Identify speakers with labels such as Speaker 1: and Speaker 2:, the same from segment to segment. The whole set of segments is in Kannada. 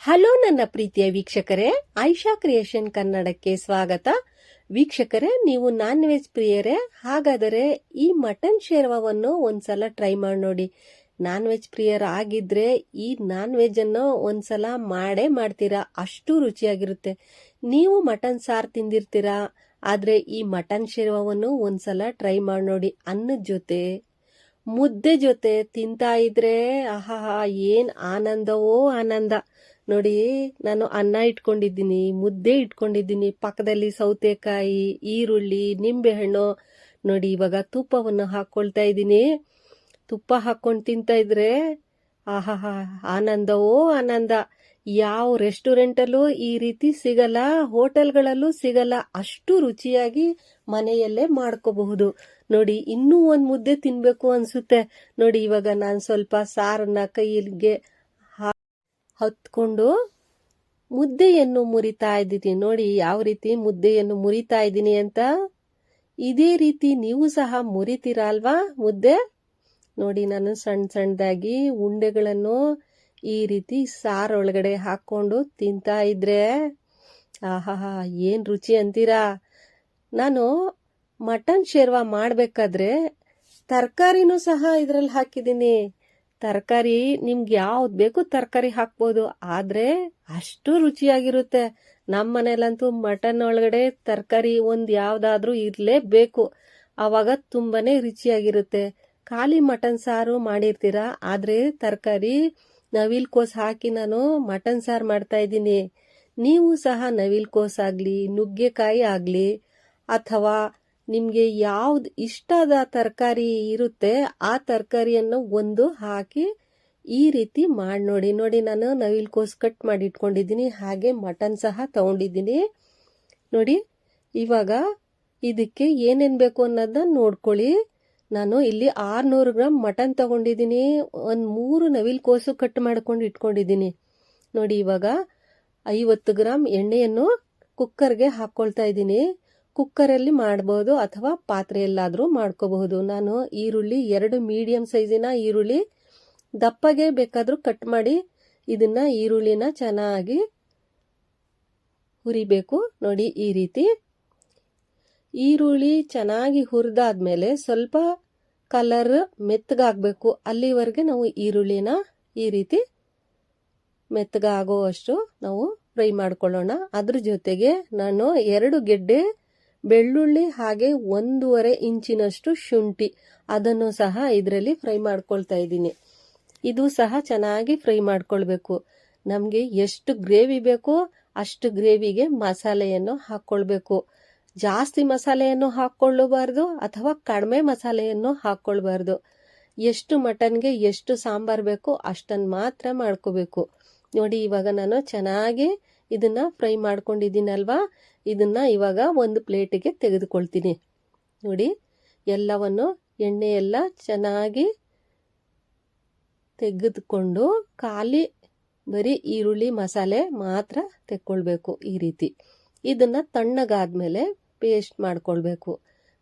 Speaker 1: ಹಲೋ ನನ್ನ ಪ್ರೀತಿಯ ವೀಕ್ಷಕರೇ ಐಶಾ ಕ್ರಿಯೇಷನ್ ಕನ್ನಡಕ್ಕೆ ಸ್ವಾಗತ. ವೀಕ್ಷಕರೇ, ನೀವು ನಾನ್ ವೆಜ್ ಪ್ರಿಯರೇ, ಹಾಗಾದರೆ ಈ ಮಟನ್ ಶೇರ್ವವನ್ನು ಒಂದ್ಸಲ ಟ್ರೈ ಮಾಡಿ ನೋಡಿ. ನಾನ್ ವೆಜ್ ಪ್ರಿಯರ್ ಆಗಿದ್ರೆ ಈ ನಾನ್ ವೆಜ್ ಅನ್ನು ಒಂದ್ಸಲ ಮಾಡೇ ಮಾಡ್ತೀರಾ? ಅಷ್ಟು ರುಚಿಯಾಗಿರುತ್ತೆ. ನೀವು ಮಟನ್ ಸಾರು ತಿಂದಿರ್ತೀರಾ? ಆದ್ರೆ ಈ ಮಟನ್ ಶೇರ್ವವನ್ನು ಒಂದ್ಸಲ ಟ್ರೈ ಮಾಡಿ ನೋಡಿ ಅನ್ನದ ಜೊತೆ. ಮುದ್ದೆ ಜೊತೆ ತಿಂತಾ ಇದ್ರೆ ಆಹಾ ಏನ್ ಆನಂದವೋ ಆನಂದ. ನೋಡಿ, ನಾನು ಅನ್ನ ಇಟ್ಕೊಂಡಿದ್ದೀನಿ, ಮುದ್ದೆ ಇಟ್ಕೊಂಡಿದ್ದೀನಿ, ಪಕ್ಕದಲ್ಲಿ ಸೌತೆಕಾಯಿ, ಈರುಳ್ಳಿ, ನಿಂಬೆಹಣ್ಣು. ನೋಡಿ, ಇವಾಗ ತುಪ್ಪವನ್ನು ಹಾಕ್ಕೊಳ್ತಾ ಇದ್ದೀನಿ. ತುಪ್ಪ ಹಾಕೊಂಡು ತಿಂತಾ ಇದ್ರೆ ಆಹಾ ಆನಂದವೋ ಆನಂದ. ಯಾವ ರೆಸ್ಟೋರೆಂಟಲ್ಲೂ ಈ ರೀತಿ ಸಿಗಲ್ಲ, ಹೋಟೆಲ್ಗಳಲ್ಲೂ ಸಿಗಲ್ಲ. ಅಷ್ಟು ರುಚಿಯಾಗಿ ಮನೆಯಲ್ಲೇ ಮಾಡ್ಕೋಬಹುದು. ನೋಡಿ, ಇನ್ನೂ ಒಂದ್ ಮುದ್ದೆ ತಿನ್ಬೇಕು ಅನ್ಸುತ್ತೆ. ನೋಡಿ, ಇವಾಗ ನಾನು ಸ್ವಲ್ಪ ಸಾರನ್ನ ಕೈಗೆ ಹೊತ್ಕೊಂಡು ಮುದ್ದೆಯನ್ನು ಮುರಿತಾ ಇದ್ದೀನಿ ನೋಡಿ, ಯಾವ ರೀತಿ ಮುದ್ದೆಯನ್ನು ಮುರಿತಾ ಇದ್ದೀನಿ ಅಂತ. ಇದೇ ರೀತಿ ನೀವು ಸಹ ಮುರಿತೀರಾ ಅಲ್ವಾ ಮುದ್ದೆ? ನೋಡಿ, ನಾನು ಸಣ್ಣ ಸಣ್ಣದಾಗಿ ಉಂಡೆಗಳನ್ನು ಈ ರೀತಿ ಸಾರೊಳಗಡೆ ಹಾಕೊಂಡು ತಿಂತಾ ಇದ್ರೆ ಆಹಾ ಏನು ರುಚಿ ಅಂತೀರಾ? ನಾನು ಮಟನ್ ಶೇರ್ವ ಮಾಡಬೇಕಾದ್ರೆ ತರಕಾರಿನೂ ಸಹ ಇದರಲ್ಲಿ ಹಾಕಿದ್ದೀನಿ. ತರಕಾರಿ ನಿಮ್ಗೆ ಯಾವ್ದು ಬೇಕು ತರಕಾರಿ ಹಾಕ್ಬೋದು. ಆದರೆ ಅಷ್ಟು ರುಚಿಯಾಗಿರುತ್ತೆ. ನಮ್ಮ ಮನೇಲಂತೂ ಮಟನ್ ಒಳಗಡೆ ತರಕಾರಿ ಒಂದು ಯಾವುದಾದ್ರೂ ಇರಲೇಬೇಕು. ಆವಾಗ ತುಂಬಾನೇ ರುಚಿಯಾಗಿರುತ್ತೆ. ಖಾಲಿ ಮಟನ್ ಸಾರು ಮಾಡಿರ್ತೀರಾ? ಆದರೆ ತರಕಾರಿ ನವಿಲ್ ಕೋಸ್ ಹಾಕಿ ನಾನು ಮಟನ್ ಸಾರು ಮಾಡ್ತಾ ಇದ್ದೀನಿ. ನೀವು ಸಹ ನವಿಲ್ ಆಗಲಿ ಆಗ್ಲಿ, ನುಗ್ಗೆಕಾಯಿ ಆಗಲಿ, ಅಥವಾ ನಿಮಗೆ ಯಾವ್ದು ಇಷ್ಟದ ತರಕಾರಿ ಇರುತ್ತೆ, ಆ ತರಕಾರಿಯನ್ನು ಒಂದು ಹಾಕಿ ಈ ರೀತಿ ಮಾಡಿ ನೋಡಿ ನೋಡಿ ನಾನು ನವಿಲ್ ಕೋಸ್ ಕಟ್ ಮಾಡಿ ಇಟ್ಕೊಂಡಿದ್ದೀನಿ, ಹಾಗೆ ಮಟನ್ ಸಹ ತಗೊಂಡಿದ್ದೀನಿ. ನೋಡಿ, ಇವಾಗ ಇದಕ್ಕೆ ಏನೇನು ಬೇಕು ಅನ್ನೋದನ್ನ ನೋಡ್ಕೊಳ್ಳಿ. ನಾನು ಇಲ್ಲಿ ಆರುನೂರು ಗ್ರಾಮ್ ಮಟನ್ ತಗೊಂಡಿದ್ದೀನಿ, ಒಂದು ಮೂರು ನವಿಲ್ ಕೋಸು ಕಟ್ ಮಾಡ್ಕೊಂಡು ಇಟ್ಕೊಂಡಿದ್ದೀನಿ. ನೋಡಿ, ಇವಾಗ ಐವತ್ತು ಗ್ರಾಮ್ ಎಣ್ಣೆಯನ್ನು ಕುಕ್ಕರ್ಗೆ ಹಾಕ್ಕೊಳ್ತಾ ಇದ್ದೀನಿ. ಕುಕ್ಕರಲ್ಲಿ ಮಾಡ್ಬೋದು ಅಥವಾ ಪಾತ್ರೆಯಲ್ಲಾದರೂ ಮಾಡ್ಕೋಬಹುದು. ನಾನು ಈರುಳ್ಳಿ ಎರಡು ಮೀಡಿಯಂ ಸೈಜಿನ ಈರುಳ್ಳಿ ದಪ್ಪಗೆ ಬೇಕಾದರೂ ಕಟ್ ಮಾಡಿ ಇದನ್ನ ಈರುಳ್ಳಿನ ಚೆನ್ನಾಗಿ ಹುರಿಬೇಕು. ನೋಡಿ ಈ ರೀತಿ. ಈರುಳ್ಳಿ ಚೆನ್ನಾಗಿ ಹುರಿದಾದ್ಮೇಲೆ ಸ್ವಲ್ಪ ಕಲರ್ ಮೆತ್ತಗಾಗಬೇಕು. ಅಲ್ಲಿವರೆಗೆ ನಾವು ಈರುಳ್ಳಿನ ಈ ರೀತಿ ಮೆತ್ತಗಾಗೋ ಅಷ್ಟು ನಾವು ಫ್ರೈ ಮಾಡ್ಕೊಳ್ಳೋಣ. ಅದ್ರ ಜೊತೆಗೆ ನಾನು ಎರಡು ಗೆಡ್ಡೆ ಬೆಳ್ಳುಳ್ಳಿ ಹಾಗೆ ಒಂದೂವರೆ ಇಂಚಿನಷ್ಟು ಶುಂಠಿ. ಅದನ್ನು ಸಹ ಇದರಲ್ಲಿ ಫ್ರೈ ಮಾಡ್ಕೊಳ್ತಾ ಇದ್ದೀನಿ. ಇದು ಸಹ ಚೆನ್ನಾಗಿ ಫ್ರೈ ಮಾಡ್ಕೊಳ್ಬೇಕು. ನಮಗೆ ಎಷ್ಟು ಗ್ರೇವಿ ಬೇಕೋ ಅಷ್ಟು ಗ್ರೇವಿಗೆ ಮಸಾಲೆಯನ್ನು ಹಾಕ್ಕೊಳ್ಬೇಕು. ಜಾಸ್ತಿ ಮಸಾಲೆಯನ್ನು ಹಾಕ್ಕೊಳ್ಳಬಾರ್ದು ಅಥವಾ ಕಡಿಮೆ ಮಸಾಲೆಯನ್ನು ಹಾಕ್ಕೊಳ್ಬಾರ್ದು. ಎಷ್ಟು ಮಟನ್ಗೆ ಎಷ್ಟು ಸಾಂಬಾರ್ ಬೇಕೋ ಅಷ್ಟನ್ನು ಮಾತ್ರ ಮಾಡ್ಕೋಬೇಕು. ನೋಡಿ, ಇವಾಗ ನಾನು ಚೆನ್ನಾಗಿ ಇದನ್ನ ಫ್ರೈ ಮಾಡ್ಕೊಂಡಿದ್ದೀನಲ್ವಾ? ಇದನ್ನ ಇವಾಗ ಒಂದು ಪ್ಲೇಟಿಗೆ ತೆಗೆದುಕೊಳ್ತೀನಿ. ನೋಡಿ, ಎಲ್ಲವನ್ನು ಎಣ್ಣೆ ಎಲ್ಲ ಚೆನ್ನಾಗಿ ತೆಗೆದುಕೊಂಡು ಖಾಲಿ ಬರೀ ಈರುಳ್ಳಿ ಮಸಾಲೆ ಮಾತ್ರ ತೆಕ್ಕೊಳ್ಬೇಕು ಈ ರೀತಿ. ಇದನ್ನು ತಣ್ಣಗಾದ್ಮೇಲೆ ಪೇಸ್ಟ್ ಮಾಡ್ಕೊಳ್ಬೇಕು.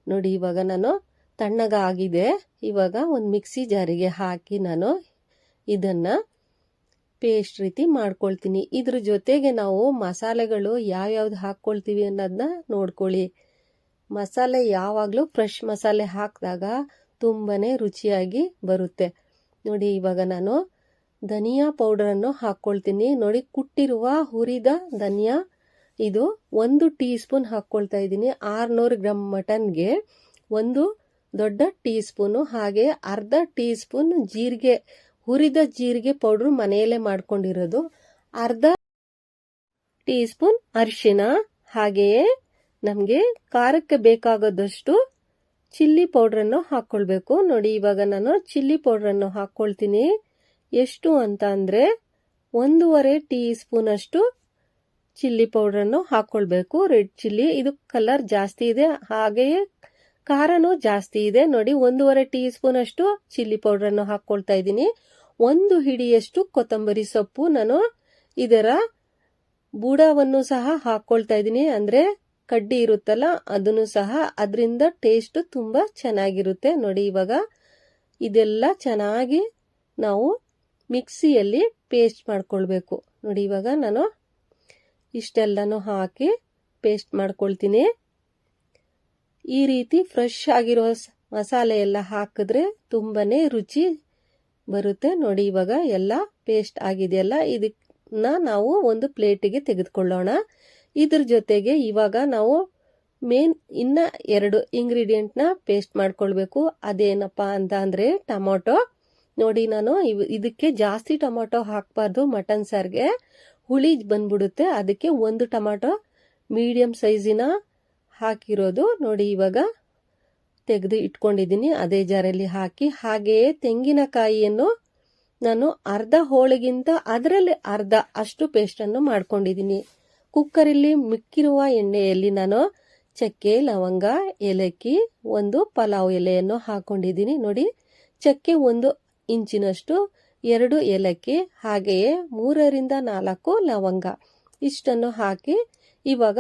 Speaker 1: ನೋಡಿ, ಇವಾಗ ನಾನು ತಣ್ಣಗಾಗಿದೆ. ಇವಾಗ ಒಂದು ಮಿಕ್ಸಿ ಜಾರಿಗೆ ಹಾಕಿ ನಾನು ಇದನ್ನ ಪೇಸ್ಟ್ ರೀತಿ ಮಾಡ್ಕೊಳ್ತೀನಿ. ಇದ್ರ ಜೊತೆಗೆ ನಾವು ಮಸಾಲೆಗಳು ಯಾವ್ಯಾವ್ದು ಹಾಕ್ಕೊಳ್ತೀವಿ ಅನ್ನೋದನ್ನ ನೋಡ್ಕೊಳ್ಳಿ. ಮಸಾಲೆ ಯಾವಾಗಲೂ ಫ್ರೆಶ್ ಮಸಾಲೆ ಹಾಕಿದಾಗ ತುಂಬಾ ರುಚಿಯಾಗಿ ಬರುತ್ತೆ. ನೋಡಿ, ಇವಾಗ ನಾನು ಧನಿಯಾ ಪೌಡರನ್ನು ಹಾಕ್ಕೊಳ್ತೀನಿ. ನೋಡಿ, ಕುಟ್ಟಿರುವ ಹುರಿದ ಧನಿಯಾ, ಇದು ಒಂದು ಟೀ ಸ್ಪೂನ್ ಹಾಕ್ಕೊಳ್ತಾ ಇದ್ದೀನಿ. ಆರುನೂರು ಗ್ರಾಮ್ ಮಟನ್ಗೆ ಒಂದು ದೊಡ್ಡ ಟೀ ಸ್ಪೂನು ಹಾಗೆ ಅರ್ಧ ಟೀ ಸ್ಪೂನ್ ಜೀರಿಗೆ ಹುರಿದ ಜೀರಿಗೆ ಪೌಡ್ರು ಮನೆಯಲ್ಲೇ ಮಾಡ್ಕೊಂಡಿರೋದು. ಅರ್ಧ ಟೀ ಸ್ಪೂನ್ ಅರಿಶಿನ, ಹಾಗೆಯೇ ನಮಗೆ ಖಾರಕ್ಕೆ ಬೇಕಾಗದಷ್ಟು ಚಿಲ್ಲಿ ಪೌಡ್ರನ್ನು ಹಾಕ್ಕೊಳ್ಬೇಕು ನೋಡಿ, ಇವಾಗ ನಾನು ಚಿಲ್ಲಿ ಪೌಡ್ರನ್ನು ಹಾಕ್ಕೊಳ್ತೀನಿ ಎಷ್ಟು ಅಂತ ಅಂದರೆ ಒಂದೂವರೆ ಟೀ ಸ್ಪೂನಷ್ಟು ಚಿಲ್ಲಿ ಪೌಡ್ರನ್ನು ಹಾಕ್ಕೊಳ್ಬೇಕು ರೆಡ್ ಚಿಲ್ಲಿ, ಇದು ಕಲರ್ ಜಾಸ್ತಿ ಇದೆ. ಹಾಗೆಯೇ ಖಾರನೂ ಜಾಸ್ತಿ ಇದೆ. ನೋಡಿ, ಒಂದೂವರೆ ಟೀ ಸ್ಪೂನ್ ಅಷ್ಟು ಚಿಲ್ಲಿ ಪೌಡ್ರನ್ನು ಹಾಕ್ಕೊಳ್ತಾ ಇದ್ದೀನಿ. ಒಂದು ಹಿಡಿಯಷ್ಟು ಕೊತ್ತಂಬರಿ ಸೊಪ್ಪು ನಾನು ಇದರ ಬೂಡವನ್ನು ಸಹ ಹಾಕ್ಕೊಳ್ತಾ ಇದ್ದೀನಿ. ಅಂದ್ರೆ ಕಡ್ಡಿ ಇರುತ್ತಲ್ಲ, ಅದನ್ನು ಸಹ ಅದರಿಂದ ಟೇಸ್ಟ್ ತುಂಬಾ ಚೆನ್ನಾಗಿರುತ್ತೆ. ನೋಡಿ, ಇವಾಗ ಇದೆಲ್ಲ ಚೆನ್ನಾಗಿ ನಾವು ಮಿಕ್ಸಿಯಲ್ಲಿ ಪೇಸ್ಟ್ ಮಾಡ್ಕೊಳ್ಬೇಕು. ನೋಡಿ, ಇವಾಗ ನಾನು ಇಷ್ಟೆಲ್ಲನೂ ಹಾಕಿ ಪೇಸ್ಟ್ ಮಾಡ್ಕೊಳ್ತೀನಿ. ಈ ರೀತಿ ಫ್ರೆಶ್ ಆಗಿರೋ ಮಸಾಲೆ ಎಲ್ಲ ಹಾಕಿದ್ರೆ ತುಂಬಾ ರುಚಿ ಬರುತ್ತೆ. ನೋಡಿ, ಇವಾಗ ಎಲ್ಲ ಪೇಸ್ಟ್ ಆಗಿದೆಯಲ್ಲ ಇದನ್ನ ನಾವು ಒಂದು ಪ್ಲೇಟಿಗೆ ತೆಗೆದುಕೊಳ್ಳೋಣ. ಇದ್ರ ಜೊತೆಗೆ ಇವಾಗ ನಾವು ಮೇನ್ ಇನ್ನ ಎರಡು ಇಂಗ್ರೀಡಿಯೆಂಟ್ನ ಪೇಸ್ಟ್ ಮಾಡ್ಕೊಳ್ಬೇಕು. ಅದೇನಪ್ಪ ಅಂತ ಅಂದರೆ ಟೊಮೊಟೊ. ನೋಡಿ, ನಾನು ಇದಕ್ಕೆ ಜಾಸ್ತಿ ಟೊಮೊಟೊ ಹಾಕಬಾರ್ದು, ಮಟನ್ ಸಾರ್ಗೆ ಹುಳಿ ಬಂದ್ಬಿಡುತ್ತೆ. ಅದಕ್ಕೆ ಒಂದು ಟೊಮೊಟೊ ಮೀಡಿಯಂ ಸೈಜಿನ ಹಾಕಿರೋದು ನೋಡಿ ಇವಾಗ ತೆಗೆದು ಇಟ್ಕೊಂಡಿದ್ದೀನಿ. ಅದೇ ಜಾರಲ್ಲಿ ಹಾಕಿ ಹಾಗೆಯೇ ತೆಂಗಿನಕಾಯಿಯನ್ನು ನಾನು ಅರ್ಧ ಹೋಳಿಗಿಂತ ಅದರಲ್ಲಿ ಅರ್ಧ ಅಷ್ಟು ಪೇಸ್ಟನ್ನು ಮಾಡ್ಕೊಂಡಿದ್ದೀನಿ. ಕುಕ್ಕರಲ್ಲಿ ಮಿಕ್ಕಿರುವ ಎಣ್ಣೆಯಲ್ಲಿ ನಾನು ಚಕ್ಕೆ, ಲವಂಗ, ಏಲಕ್ಕಿ ಒಂದು ಪಲಾವ್ ಎಲೆಯನ್ನು ಹಾಕೊಂಡಿದ್ದೀನಿ. ನೋಡಿ, ಚಕ್ಕೆ ಒಂದು ಇಂಚಿನಷ್ಟು, ಎರಡು ಏಲಕ್ಕಿ, ಹಾಗೆಯೇ ಮೂರರಿಂದ ನಾಲ್ಕು ಲವಂಗ ಇಷ್ಟನ್ನು ಹಾಕಿ ಇವಾಗ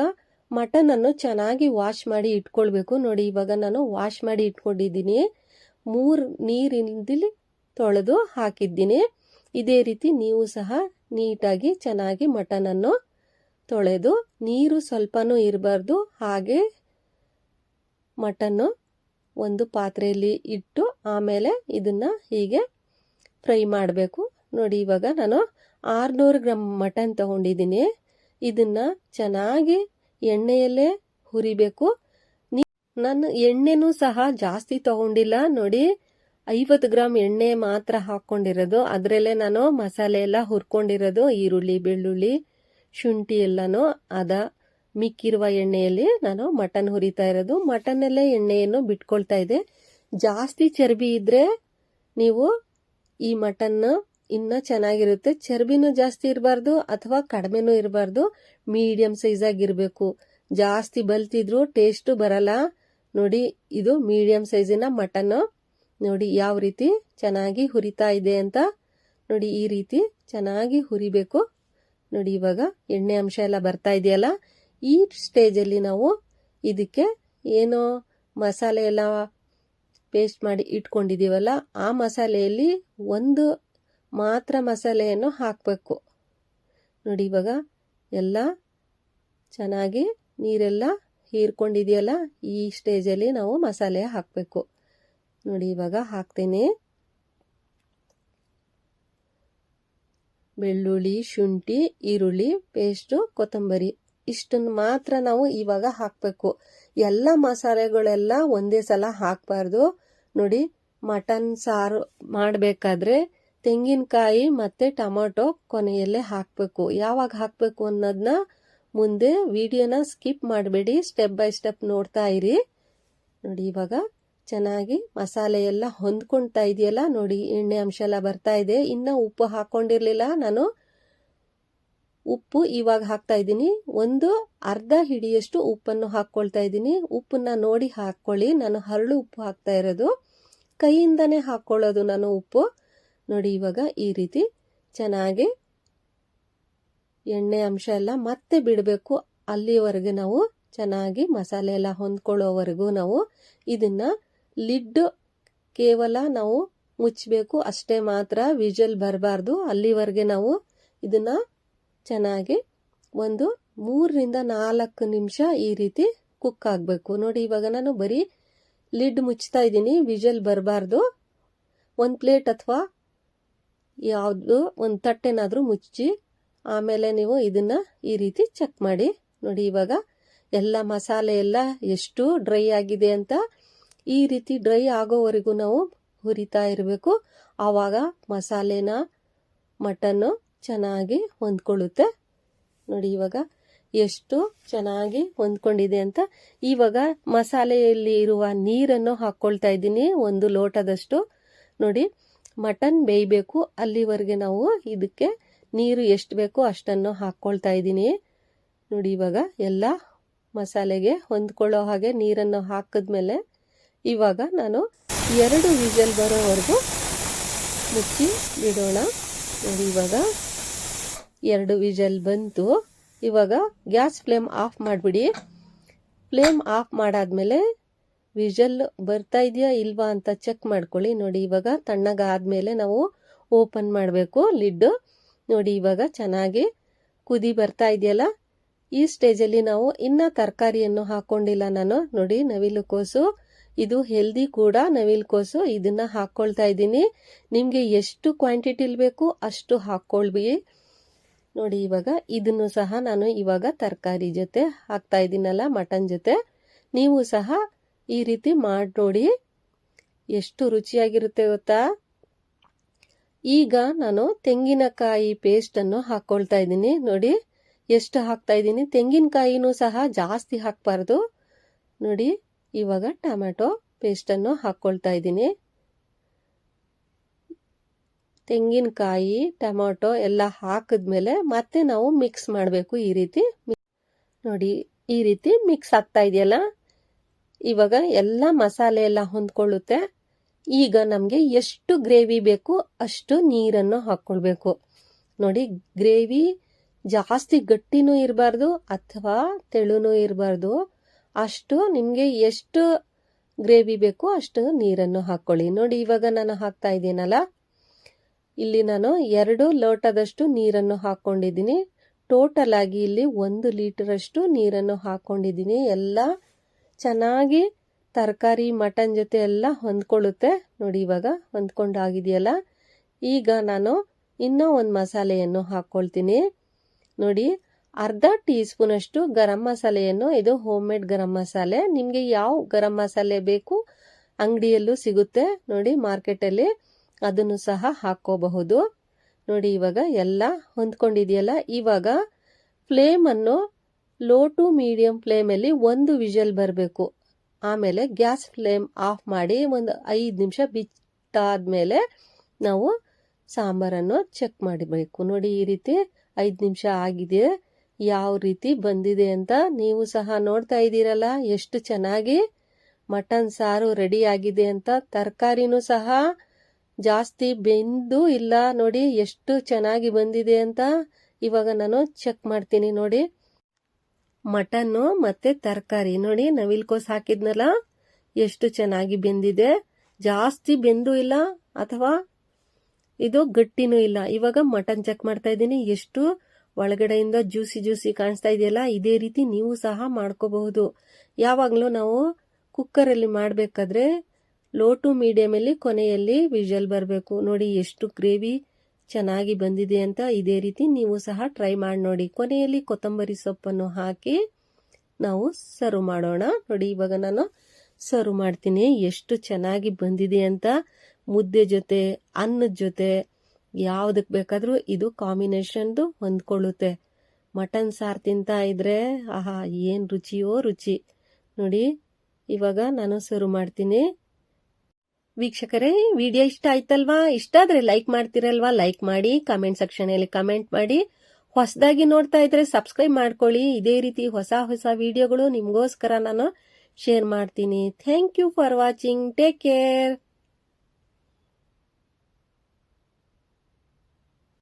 Speaker 1: ಮಟನ್ ಅನ್ನು ಚೆನ್ನಾಗಿ ವಾಶ್ ಮಾಡಿ ಇಟ್ಕೊಳ್ಬೇಕು. ನೋಡಿ, ಇವಾಗ ನಾನು ವಾಶ್ ಮಾಡಿ ಇಟ್ಕೊಂಡಿದ್ದೀನಿ. ಮೂರು ನೀರಿನಲ್ಲಿ ತೊಳೆದು ಹಾಕಿದ್ದೀನಿ. ಇದೇ ರೀತಿ ನೀವು ಸಹ ನೀಟಾಗಿ ಚೆನ್ನಾಗಿ ಮಟನನ್ನು ತೊಳೆದು, ನೀರು ಸ್ವಲ್ಪನೂ ಇರಬಾರ್ದು. ಹಾಗೆ ಮಟನ್ನು ಒಂದು ಪಾತ್ರೆಯಲ್ಲಿ ಇಟ್ಟು ಆಮೇಲೆ ಇದನ್ನ ಹೀಗೆ ಫ್ರೈ ಮಾಡಬೇಕು. ನೋಡಿ, ಇವಾಗ ನಾನು ಆರುನೂರು ಗ್ರಾಮ್ ಮಟನ್ ತಗೊಂಡಿದ್ದೀನಿ. ಇದನ್ನ ಚೆನ್ನಾಗಿ ಎಣ್ಣೆಯಲ್ಲೇ ಹುರಿಬೇಕು. ನಾನು ಎಣ್ಣೆನೂ ಸಹ ಜಾಸ್ತಿ ತಗೊಂಡಿಲ್ಲ. ನೋಡಿ, ಐವತ್ತು ಗ್ರಾಮ್ ಎಣ್ಣೆ ಮಾತ್ರ ಹಾಕೊಂಡಿರೋದು ಅದರಲ್ಲೇ ನಾನು ಮಸಾಲೆ ಎಲ್ಲ ಹುರ್ಕೊಂಡಿರೋದು. ಈರುಳ್ಳಿ, ಬೆಳ್ಳುಳ್ಳಿ, ಶುಂಠಿ ಎಲ್ಲನೂ. ಅದ ಮಿಕ್ಕಿರುವ ಎಣ್ಣೆಯಲ್ಲಿ ನಾನು ಮಟನ್ ಹುರಿತಾ ಇರೋದು. ಮಟನ್ನಲ್ಲೇ ಎಣ್ಣೆಯನ್ನು ಬಿಟ್ಕೊಳ್ತಾ ಇದೆ ಜಾಸ್ತಿ ಚರ್ಬಿ ಇದ್ರೆ ನೀವು ಈ ಮಟನ್ ಇನ್ನ ಚೆನ್ನಾಗಿರುತ್ತೆ. ಚರ್ಬಿನೂ ಜಾಸ್ತಿ ಇರಬಾರ್ದು ಅಥವಾ ಕಡಿಮೆನೂ ಇರಬಾರ್ದು. ಮೀಡಿಯಂ ಸೈಜ್ ಆಗಿರ್ಬೇಕು. ಜಾಸ್ತಿ ಬಲ್ತಿದ್ರು ಟೇಸ್ಟ್ ಬರಲ್ಲ. ನೋಡಿ, ಇದು ಮೀಡಿಯಂ ಸೈಜಿನ ಮಟನ್ ನೋಡಿ, ಯಾವ ರೀತಿ ಚೆನ್ನಾಗಿ ಹುರಿತಾ ಇದೆ ಅಂತ. ನೋಡಿ, ಈ ರೀತಿ ಚೆನ್ನಾಗಿ ಹುರಿಬೇಕು. ನೋಡಿ, ಇವಾಗ ಎಣ್ಣೆ ಅಂಶ ಎಲ್ಲ ಬರ್ತಾ ಇದೆಯಲ್ಲ, ಈ ಸ್ಟೇಜಲ್ಲಿ ನಾವು ಇದಕ್ಕೆ ಏನು ಮಸಾಲೆ ಎಲ್ಲ ಪೇಸ್ಟ್ ಮಾಡಿ ಇಟ್ಕೊಂಡಿದ್ದೀವಲ್ಲ, ಆ ಮಸಾಲೆಯಲ್ಲಿ ಒಂದು ಮಾತ್ರ ಮಸಾಲೆಯನ್ನು ಹಾಕಬೇಕು. ನೋಡಿ ಇವಾಗ ಎಲ್ಲ ಚೆನ್ನಾಗಿ ನೀರೆಲ್ಲ ಹೀರ್ಕೊಂಡಿದೆಯಲ್ಲ ಈ ಸ್ಟೇಜಲ್ಲಿ ನಾವು ಮಸಾಲೆ ಹಾಕಬೇಕು. ನೋಡಿ ಇವಾಗ ಹಾಕ್ತೇನೆ. ಬೆಳ್ಳುಳ್ಳಿ, ಶುಂಠಿ, ಈರುಳ್ಳಿ, ಪೇಸ್ಟು, ಕೊತ್ತಂಬರಿ ಇಷ್ಟನ್ನು ಮಾತ್ರ ನಾವು ಇವಾಗ ಹಾಕಬೇಕು. ಎಲ್ಲ ಮಸಾಲೆಗಳೆಲ್ಲ ಒಂದೇ ಸಲ ಹಾಕಬಾರ್ದು. ನೋಡಿ ಮಟನ್ ಸಾರು ಮಾಡಬೇಕಾದ್ರೆ ತೆಂಗಿನಕಾಯಿ ಮತ್ತೆ ಟೊಮೊಟೊ ಕೊನೆಯಲ್ಲೇ ಹಾಕಬೇಕು. ಯಾವಾಗ ಹಾಕಬೇಕು ಅನ್ನೋದನ್ನ ಮುಂದೆ ವಿಡಿಯೋನ ಸ್ಕಿಪ್ ಮಾಡಬೇಡಿ. ಸ್ಟೆಪ್ ಬೈ ಸ್ಟೆಪ್ ನೋಡ್ತಾ ಇರಿ. ನೋಡಿ, ಇವಾಗ ಚೆನ್ನಾಗಿ ಮಸಾಲೆ ಎಲ್ಲ ಹೊಂದ್ಕೊಳ್ತಾ ಇದೆಯಲ್ಲ, ನೋಡಿ, ಎಣ್ಣೆ ಅಂಶ ಎಲ್ಲ ಬರ್ತಾ ಇದೆ. ಇನ್ನ ಉಪ್ಪು ಹಾಕ್ಕೊಂಡಿರಲಿಲ್ಲ ನಾನು. ಉಪ್ಪು ಇವಾಗ ಹಾಕ್ತಾ ಇದ್ದೀನಿ. ಒಂದು ಅರ್ಧ ಹಿಡಿಯಷ್ಟು ಉಪ್ಪನ್ನು ಹಾಕ್ಕೊಳ್ತಾ ಇದ್ದೀನಿ. ಉಪ್ಪನ್ನ ನೋಡಿ ಹಾಕ್ಕೊಳ್ಳಿ. ನಾನು ಹರಳು ಉಪ್ಪು ಹಾಕ್ತಾ ಇರೋದು. ಕೈಯಿಂದನೇ ಹಾಕ್ಕೊಳ್ಳೋದು ನಾನು ಉಪ್ಪು. ನೋಡಿ ಇವಾಗ ಈ ರೀತಿ ಚೆನ್ನಾಗಿ ಎಣ್ಣೆ ಅಂಶ ಎಲ್ಲ ಮತ್ತೆ ಬಿಡಬೇಕು. ಅಲ್ಲಿವರೆಗೆ ನಾವು ಚೆನ್ನಾಗಿ ಮಸಾಲೆ ಎಲ್ಲ ಹೊಂದ್ಕೊಳ್ಳೋವರೆಗೂ ನಾವು ಇದನ್ನ ಲಿಡ್ ಕೇವಲ ನಾವು ಮುಚ್ಚಬೇಕು. ಅಷ್ಟೇ ಮಾತ್ರ ವಿಜಲ್ ಬರಬಾರ್ದು. ಅಲ್ಲಿವರೆಗೆ ನಾವು ಇದನ್ನ ಚೆನ್ನಾಗಿ ಒಂದು ಮೂರರಿಂದ ನಾಲ್ಕು ನಿಮಿಷ ಈ ರೀತಿ ಕುಕ್ ಆಗಬೇಕು. ನೋಡಿ ಇವಾಗ ನಾನು ಬರೀ ಲಿಡ್ ಮುಚ್ತಾ ಇದ್ದೀನಿ. ವಿಜಲ್ ಬರಬಾರ್ದು. ಒಂದು ಪ್ಲೇಟ್ ಅಥವಾ ಯಾವುದು ಒಂದು ತಟ್ಟೆನಾದರೂ ಮುಚ್ಚಿ ಆಮೇಲೆ ನೀವು ಇದನ್ನು ಈ ರೀತಿ ಚೆಕ್ ಮಾಡಿ. ನೋಡಿ ಇವಾಗ ಎಲ್ಲ ಮಸಾಲೆ ಎಲ್ಲ ಎಷ್ಟು ಡ್ರೈ ಆಗಿದೆ ಅಂತ ಈ ರೀತಿ ಡ್ರೈ ಆಗೋವರೆಗೂ ನಾವು ಹುರಿತಾ ಇರಬೇಕು. ಆವಾಗ ಮಸಾಲೆನ, ಮಟನ್ನು ಚೆನ್ನಾಗಿ ಹೊಂದ್ಕೊಳ್ಳುತ್ತೆ. ನೋಡಿ ಇವಾಗ ಎಷ್ಟು ಚೆನ್ನಾಗಿ ಹೊಂದ್ಕೊಂಡಿದೆ ಅಂತ. ಇವಾಗ ಮಸಾಲೆಯಲ್ಲಿ ಇರುವ ನೀರನ್ನು ಹಾಕ್ಕೊಳ್ತಾ ಇದ್ದೀನಿ, ಒಂದು ಲೋಟದಷ್ಟು. ನೋಡಿ ಮಟನ್ ಬೇಯಬೇಕು, ಅಲ್ಲಿವರೆಗೆ ನಾವು ಇದಕ್ಕೆ ನೀರು ಎಷ್ಟು ಬೇಕೋ ಅಷ್ಟನ್ನು ಹಾಕ್ಕೊಳ್ತಾ ಇದ್ದೀನಿ. ನೋಡಿ, ಇವಾಗ ಎಲ್ಲ ಮಸಾಲೆಗೆ ಹೊಂದ್ಕೊಳ್ಳೋ ಹಾಗೆ ನೀರನ್ನು ಹಾಕಿದ್ಮೇಲೆ ಇವಾಗ ನಾನು ಎರಡು ವಿಜಲ್ ಬರೋವರೆಗೂ ಮುಚ್ಚಿ ಬಿಡೋಣ. ನೋಡಿ, ಇವಾಗ ಎರಡು ವಿಜಲ್ ಬಂತು. ಇವಾಗ ಗ್ಯಾಸ್ ಫ್ಲೇಮ್ ಆಫ್ ಮಾಡಿಬಿಡಿ. ಫ್ಲೇಮ್ ಆಫ್ ಮಾಡಾದ್ಮೇಲೆ ವಿಜಲ್ ಬರ್ತಾ ಇದೆಯಾ ಇಲ್ವಾ ಅಂತ ಚೆಕ್ ಮಾಡ್ಕೊಳ್ಳಿ. ನೋಡಿ, ಇವಾಗ ತಣ್ಣಗಾದ್ಮೇಲೆ ನಾವು ಓಪನ್ ಮಾಡಬೇಕು ಲಿಡ್ಡು ನೋಡಿ, ಇವಾಗ ಚೆನ್ನಾಗಿ ಕುದಿ ಬರ್ತಾ ಇದೆಯಲ್ಲ? ಈ ಸ್ಟೇಜಲ್ಲಿ ನಾವು ಇನ್ನೂ ತರಕಾರಿಯನ್ನು ಹಾಕೊಂಡಿಲ್ಲ ನಾನು. ನೋಡಿ, ನವಿಲುಕೋಸು. ಇದು ಹೆಲ್ದಿ ಕೂಡ ನವಿಲುಕೋಸು. ಇದನ್ನ ಹಾಕ್ಕೊಳ್ತಾ ಇದ್ದೀನಿ. ನಿಮಗೆ ಎಷ್ಟು ಕ್ವಾಂಟಿಟಿಲಿ ಬೇಕು ಅಷ್ಟು ಹಾಕ್ಕೊಳ್ಬಿ ನೋಡಿ, ಇವಾಗ ಇದನ್ನು ಸಹ ನಾನು ಇವಾಗ ತರಕಾರಿ ಜೊತೆ ಹಾಕ್ತಾ ಇದ್ದೀನಲ್ಲ ಮಟನ್ ಜೊತೆ. ನೀವು ಸಹ ಈ ರೀತಿ ಮಾಡಿ ನೋಡಿ ಎಷ್ಟು ರುಚಿಯಾಗಿರುತ್ತೆ ಗೊತ್ತಾ? ಈಗ ನಾನು ತೆಂಗಿನಕಾಯಿ ಪೇಸ್ಟನ್ನು ಹಾಕ್ಕೊಳ್ತಾ ಇದ್ದೀನಿ. ನೋಡಿ, ಎಷ್ಟು ಹಾಕ್ತಾ ಇದ್ದೀನಿ? ತೆಂಗಿನಕಾಯಿನೂ ಸಹ ಜಾಸ್ತಿ ಹಾಕಬಾರ್ದು. ನೋಡಿ, ಇವಾಗ ಟೊಮೆಟೊ ಪೇಸ್ಟನ್ನು ಹಾಕ್ಕೊಳ್ತಾ ಇದ್ದೀನಿ. ತೆಂಗಿನಕಾಯಿ, ಟೊಮೆಟೊ ಎಲ್ಲ ಹಾಕಿದ್ಮೇಲೆ ಮತ್ತೆ ನಾವು ಮಿಕ್ಸ್ ಮಾಡಬೇಕು ಈ ರೀತಿ. ನೋಡಿ, ಈ ರೀತಿ ಮಿಕ್ಸ್ ಆಗ್ತಾ ಇದೆಯಲ್ಲ? ಇವಾಗ ಎಲ್ಲ ಮಸಾಲೆ ಎಲ್ಲ ಹೊಂದ್ಕೊಳ್ಳುತ್ತೆ. ಈಗ ನಮಗೆ ಎಷ್ಟು ಗ್ರೇವಿ ಬೇಕು ಅಷ್ಟು ನೀರನ್ನು ಹಾಕ್ಕೊಳ್ಬೇಕು ನೋಡಿ, ಗ್ರೇವಿ ಜಾಸ್ತಿ ಗಟ್ಟಿನೂ ಇರಬಾರ್ದು ಅಥವಾ ತೆಳುನೂ ಇರಬಾರ್ದು. ಅಷ್ಟು ನಿಮಗೆ ಎಷ್ಟು ಗ್ರೇವಿ ಬೇಕು ಅಷ್ಟು ನೀರನ್ನು ಹಾಕ್ಕೊಳ್ಳಿ ನೋಡಿ, ಇವಾಗ ನಾನು ಹಾಕ್ತಾ ಇದ್ದೀನಲ್ಲ. ಇಲ್ಲಿ ನಾನು ಎರಡು ಲೋಟದಷ್ಟು ನೀರನ್ನು ಹಾಕ್ಕೊಂಡಿದ್ದೀನಿ. ಟೋಟಲ್ ಆಗಿ ಇಲ್ಲಿ ಒಂದು ಲೀಟರಷ್ಟು ನೀರನ್ನು ಹಾಕ್ಕೊಂಡಿದ್ದೀನಿ. ಎಲ್ಲ ಚೆನ್ನಾಗಿ ತರಕಾರಿ, ಮಟನ್ ಜೊತೆ ಎಲ್ಲ ಹೊಂದ್ಕೊಳ್ಳುತ್ತೆ. ನೋಡಿ, ಇವಾಗ ಹೊಂದ್ಕೊಂಡಾಗಿದೆಯಲ್ಲ? ಈಗ ನಾನು ಇನ್ನೂ ಒಂದು ಮಸಾಲೆಯನ್ನು ಹಾಕ್ಕೊಳ್ತೀನಿ. ನೋಡಿ, ಅರ್ಧ ಟೀ ಸ್ಪೂನಷ್ಟು ಗರಂ ಮಸಾಲೆಯನ್ನು, ಇದು ಹೋಮ್ ಮೇಡ್ ಗರಂ ಮಸಾಲೆ. ನಿಮಗೆ ಯಾವ ಗರಂ ಮಸಾಲೆ ಬೇಕು ಅಂಗಡಿಯಲ್ಲೂ ಸಿಗುತ್ತೆ. ನೋಡಿ, ಮಾರ್ಕೆಟಲ್ಲಿ ಅದನ್ನು ಸಹ ಹಾಕ್ಕೋಬಹುದು. ನೋಡಿ, ಇವಾಗ ಎಲ್ಲ ಹೊಂದ್ಕೊಂಡಿದೆಯಲ್ಲ? ಇವಾಗ ಫ್ಲೇಮನ್ನು ಲೋ ಟು ಮೀಡಿಯಂ ಫ್ಲೇಮಲ್ಲಿ ಒಂದು ವಿಷಲ್ ಬರಬೇಕು. ಆಮೇಲೆ ಗ್ಯಾಸ್ ಫ್ಲೇಮ್ ಆಫ್ ಮಾಡಿ ಒಂದು ಐದು ನಿಮಿಷ ಬಿತ್ತಾದ್ಮೇಲೆ ನಾವು ಸಾಂಬಾರನ್ನು ಚೆಕ್ ಮಾಡಬೇಕು. ನೋಡಿ, ಈ ರೀತಿ ಐದು ನಿಮಿಷ ಆಗಿದೆ. ಯಾವ ರೀತಿ ಬಂದಿದೆ ಅಂತ ನೀವು ಸಹ ನೋಡ್ತಾ ಇದ್ದೀರಲ್ಲ, ಎಷ್ಟು ಚೆನ್ನಾಗಿ ಮಟನ್ ಸಾರು ರೆಡಿ ಆಗಿದೆ ಅಂತ. ತರಕಾರಿನೂ ಸಹ ಜಾಸ್ತಿ ಬೆಂದು ಇಲ್ಲ. ನೋಡಿ, ಎಷ್ಟು ಚೆನ್ನಾಗಿ ಬಂದಿದೆ ಅಂತ ಇವಾಗ ನಾನು ಚೆಕ್ ಮಾಡ್ತೀನಿ. ನೋಡಿ ಮಟನ್ನು ಮತ್ತೆ ತರಕಾರಿ. ನೋಡಿ ನವಿಲ್ಕೋಸ್ ಹಾಕಿದ್ನಲ್ಲ? ಎಷ್ಟು ಚೆನ್ನಾಗಿ ಬೆಂದಿದೆ. ಜಾಸ್ತಿ ಬೆಂದು ಇಲ್ಲ ಅಥವಾ ಇದು ಗಟ್ಟಿನೂ ಇಲ್ಲ. ಇವಾಗ ಮಟನ್ ಚೆಕ್ ಮಾಡ್ತಾ ಇದ್ದೀನಿ. ಎಷ್ಟು ಒಳಗಡೆಯಿಂದ ಜ್ಯೂಸಿ ಜ್ಯೂಸಿ ಕಾಣಿಸ್ತಾ ಇದೆಯಲ್ಲ, ಇದೇ ರೀತಿ ನೀವು ಸಹ ಮಾಡ್ಕೋಬಹುದು. ಯಾವಾಗಲೂ ನಾವು ಕುಕ್ಕರಲ್ಲಿ ಮಾಡಬೇಕಾದ್ರೆ ಲೋ ಟು ಮೀಡಿಯಮಲ್ಲಿ ಕೊನೆಯಲ್ಲಿ ವಿಜಲ್ ಬರಬೇಕು. ನೋಡಿ, ಎಷ್ಟು ಗ್ರೇವಿ ಚೆನ್ನಾಗಿ ಬಂದಿದೆ ಅಂತ ಇದೇ ರೀತಿ ನೀವು ಸಹ ಟ್ರೈ ಮಾಡಿ ನೋಡಿ. ಕೊನೆಯಲ್ಲಿ ಕೊತ್ತಂಬರಿ ಸೊಪ್ಪನ್ನು ಹಾಕಿ ನಾವು ಸರ್ವ್ ಮಾಡೋಣ. ನೋಡಿ, ಇವಾಗ ನಾನು ಸರ್ವ್ ಮಾಡ್ತೀನಿ. ಎಷ್ಟು ಚೆನ್ನಾಗಿ ಬಂದಿದೆ ಅಂತ. ಮುದ್ದೆ ಜೊತೆ, ಅನ್ನದ ಜೊತೆ ಯಾವುದಕ್ಕೆ ಬೇಕಾದರೂ ಇದು ಕಾಂಬಿನೇಷನ್ದು ಹೊಂದ್ಕೊಳ್ಳುತ್ತೆ. ಮಟನ್ ಸಾರು ತಿಂತಾ ಇದ್ರೆ, ಆಹಾ, ಏನು ರುಚಿಯೋ ರುಚಿ. ನೋಡಿ, ಇವಾಗ ನಾನು ಸರ್ವ್ ಮಾಡ್ತೀನಿ. ವೀಕ್ಷಕರೇ, ವಿಡಿಯೋ ಇಷ್ಟ ಆಯ್ತಲ್ವಾ? ಇಷ್ಟ ಆದ್ರೆ ಲೈಕ್ ಮಾಡ್ತಿರಲ್ವಾ? ಲೈಕ್ ಮಾಡಿ, ಕಮೆಂಟ್ ಸೆಕ್ಷನಲ್ಲಿ ಕಮೆಂಟ್ ಮಾಡಿ. ಹೊಸದಾಗಿ ನೋಡ್ತಾ ಇದ್ರೆ ಸಬ್ಸ್ಕ್ರೈಬ್ ಮಾಡ್ಕೊಳ್ಳಿ. ಇದೇ ರೀತಿ ಹೊಸ ಹೊಸ ವಿಡಿಯೋಗಳು ನಿಮಗೋಸ್ಕರ ನಾನು ಶೇರ್ ಮಾಡ್ತೀನಿ. Thank you for watching. Take care.